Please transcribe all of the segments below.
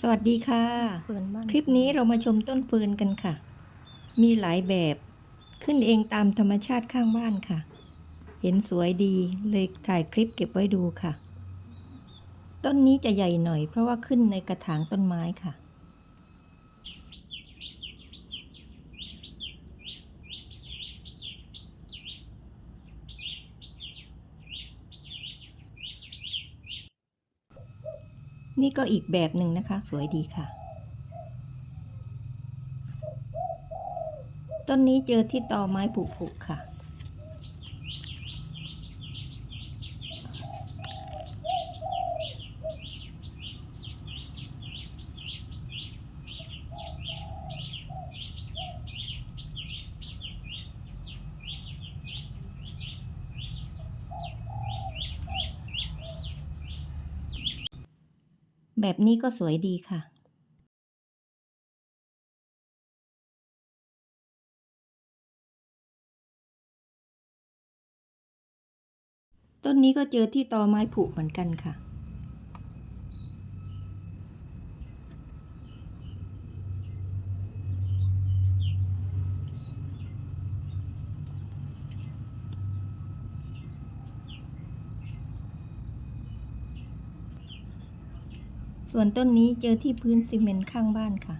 สวัสดีค่ะเฟิร์นบ้านคลิปนี้เรามาชมต้นเฟิร์นกันค่ะ มีหลายแบบขึ้นเองตามธรรมชาติข้างบ้านค่ะ เห็นสวยดีเลยถ่ายคลิปเก็บไว้ดูค่ะ ต้นนี้จะใหญ่หน่อยเพราะว่าขึ้นในกระถางต้นไม้ค่ะ นี่ก็อีกแบบหนึ่งนะคะ สวยดีค่ะ ต้นนี้เจอที่ตอไม้ผุๆค่ะ แบบนี้ก็สวยดีค่ะต้นนี้ก็เจอที่ตอไม้ผุเหมือนกันค่ะ ส่วนต้นนี้เจอที่พื้นซีเมนต์ข้างบ้านค่ะ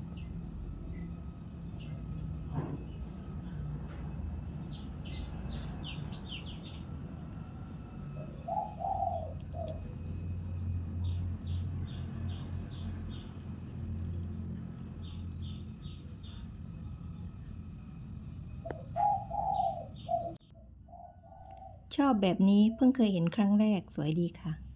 ชอบแบบนี้เพิ่งเคยเห็นครั้งแรกสวยดีค่ะ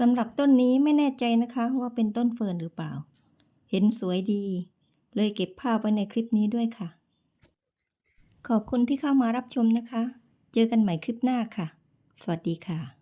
สำหรับต้นนี้ไม่แน่ใจนะคะว่าเป็นต้นเฟิร์นหรือเปล่า เห็นสวยดี เลยเก็บภาพไว้ในคลิปนี้ด้วยค่ะ ขอบคุณที่เข้ามารับชมนะคะ เจอกันใหม่คลิปหน้าค่ะ สวัสดีค่ะ